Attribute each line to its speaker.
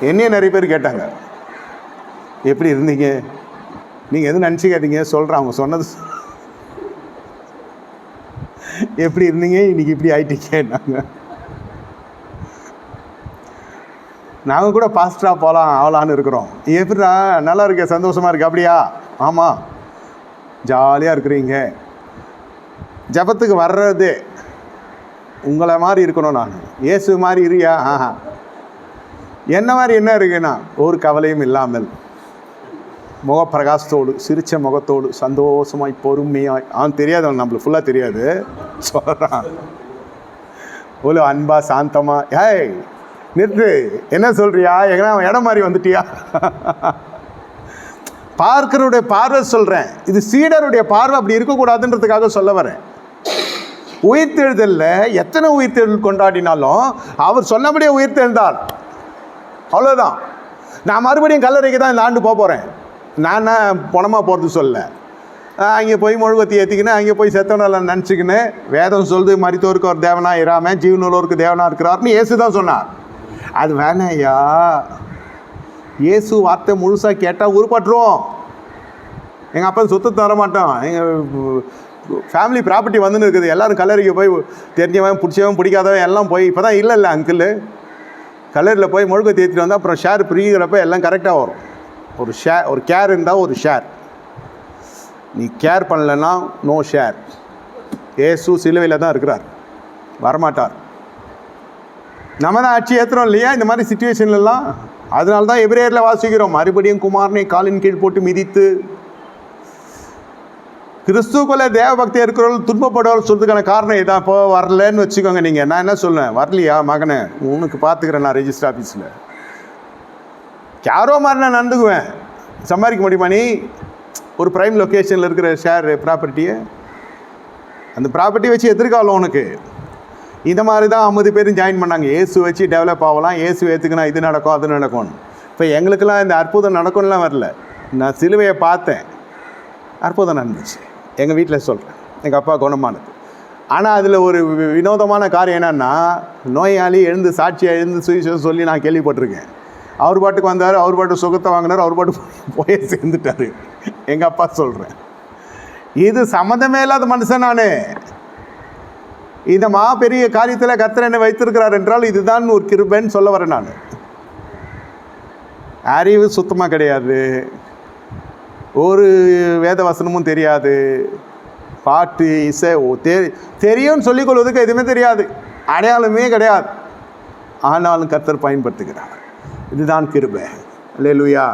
Speaker 1: என்னையே நிறைய பேர் கேட்டாங்க. எப்படி இருந்தீங்க? நீங்கள் எதுவும் நினச்சிக்காதீங்க சொல்கிறேன் அவங்க சொன்னது எப்படி இருந்தீங்க? இன்னைக்கு இப்படி ஆயிட்டீங்க நாங்கள் கூட பாஸ்டாக போகலாம் ஆகலான்னு இருக்கிறோம். எப்படிடா? நல்லா இருக்கே சந்தோஷமாக இருக்கு அப்படியா? ஆமாம் ஜாலியாக இருக்கிறீங்க. ஜபத்துக்கு வர்றது உங்களை மாதிரி இருக்கணும் நான். இயேசு மாதிரி இருயா ஆஹா. என்ன மாதிரி என்ன இருக்குன்னா ஒரு கவலையும் இல்லாமல் முகப்பிரகாசத்தோடு சிரிச்ச முகத்தோடு சந்தோஷமாய் பொறுமையாய் அவன் தெரியாது அவன் நம்மளுக்கு ஃபுல்லாக தெரியாது. சொல்கிறான் இவ்வளோ அன்பா சாந்தமா ஏய் நிறுத்து. என்ன சொல்கிறியா எங்கன்னா இடம் மாதிரி வந்துட்டியா? பார்க்கருடைய பார்வை சொல்கிறேன் இது சீடருடைய பார்வை அப்படி இருக்கக்கூடாதுன்றதுக்காக சொல்ல வரேன். உயிர்த்தெழுதலில் எத்தனை உயிர்த்தெழுதல் கொண்டாடினாலும் அவர் சொன்னபடியே உயிர்த்தெழுந்தார். அவ்வளோதான் நான் மறுபடியும் கல்லறைக்கு தான் இந்த ஆண்டு போக போகிறேன் நான் பணமாக போகிறது சொல்ல அங்கே போய் முழுவத்தி ஏற்றிக்கின்னு அங்கே போய் செத்தவனில் நினச்சிக்கின்னு வேதம் சொல்லுது மரித்தோருக்கு ஒரு தேவனா இராமல் ஜீவனுள்ளோருக்கு தேவனா இருக்கிறார்னு இயேசு தான் சொன்னார். அது வேணாம் ஐயா இயேசு வார்த்தை முழுசாக கேட்டால் உருப்பட்டுருவோம் எங்கள் அப்பா சொத்து தர மாட்டோம் எங்கள் ஃபேமிலி ப்ராப்பர்ட்டி வந்துன்னு இருக்குது. எல்லாரும் கல்லறைக்கு போய் தெரிஞ்சவன் பிடிச்சவன் பிடிக்காதவன் எல்லாம் போய் இப்போ தான் இல்லை இல்லை அங்கிள் கலரில் போய் முழுக்க தேத்திட்டு வந்தால் அப்புறம் ஷேர் பிரிகிறப்ப எல்லாம் கரெக்டாக வரும். ஒரு ஷேர் ஒரு கேர் இருந்தால் ஒரு ஷேர் நீ கேர் பண்ணலன்னா நோ ஷேர் ஏசு சிலுவையில் தான் இருக்கிறார். வரமாட்டார். நம்ம தான் ஆட்சி ஏற்றுறோம் இல்லையா? இந்த மாதிரி சுச்சுவேஷன்லாம் அதனால தான் எவ்ரேரில் வாசிக்கிறோம். மறுபடியும் குமாரனை காலின் கீழ் போட்டு மிதித்து கிறிஸ்துக்குள்ளே தேவபக்தி இருக்கிறவர்கள் துன்பப்படுவார் சொல்றதுக்கான காரணம் இதான். இப்போ வரலன்னு வச்சுக்கோங்க நீங்கள் நான் என்ன சொல்லுவேன் வரலையா மகனே? உனக்கு பார்த்துக்கிறேன் நான் ரெஜிஸ்டர் ஆஃபீஸில் யாரோ மாதிரி நான் நடந்துக்குவேன். சம்பாதிக்க முடியுமா நீ? ஒரு ப்ரைம் லொக்கேஷனில் இருக்கிற ஷேர் ப்ராப்பர்ட்டியை அந்த ப்ராப்பர்ட்டி வச்சு எதிர்காலம் உனக்கு. இந்த மாதிரி தான் ஐம்பது பேரும் ஜாயின் பண்ணாங்க. ஏசு வச்சு டெவலப் ஆகலாம். ஏசு ஏற்றுக்குனா இது நடக்கும் அது நடக்கும்னு. இப்போ எங்களுக்கெல்லாம் இந்த அற்புதம் நடக்கும்லாம் வரல. நான் சிலுவையை பார்த்தேன். அற்புதம் நடந்துச்சு. எங்கள் வீட்டில் சொல்கிறேன் எங்கள் அப்பா குணமானது. ஆனால் அதில் ஒரு வி- வினோதமான காரியம் என்னென்னா நோயாளி எழுந்து சாட்சியாக எழுந்து சுவிசேஷம் சொல்லி நான் கேள்விப்பட்டிருக்கேன். அவர் பாட்டுக்கு வந்தார் அவர் பாட்டு சுகத்தை வாங்கினார் அவர் பாட்டு போய் சேர்ந்துட்டார். எங்கள் அப்பா சொல்கிறேன் இது சம்மந்தமே இல்லாத மனுஷன் நான். இந்த மா பெரிய காரியத்தில் கத்திர என்னை வைத்திருக்கிறார் என்றால் இதுதான் ஒரு கிருபைன்னு சொல்ல வரேன் நான். அறிவு சுத்தமாக கிடையாது. ஒரு வேத வசனமும் தெரியாது. பாட்டு இசை ஓ தெ தெரியும்னு சொல்லிக் கொள்வதுக்கு எதுவுமே தெரியாது. அடையாளமே கிடையாது. ஆனாலும் கர்த்தர் பயன்படுத்துகிறார். இதுதான் கிருபை. லூயா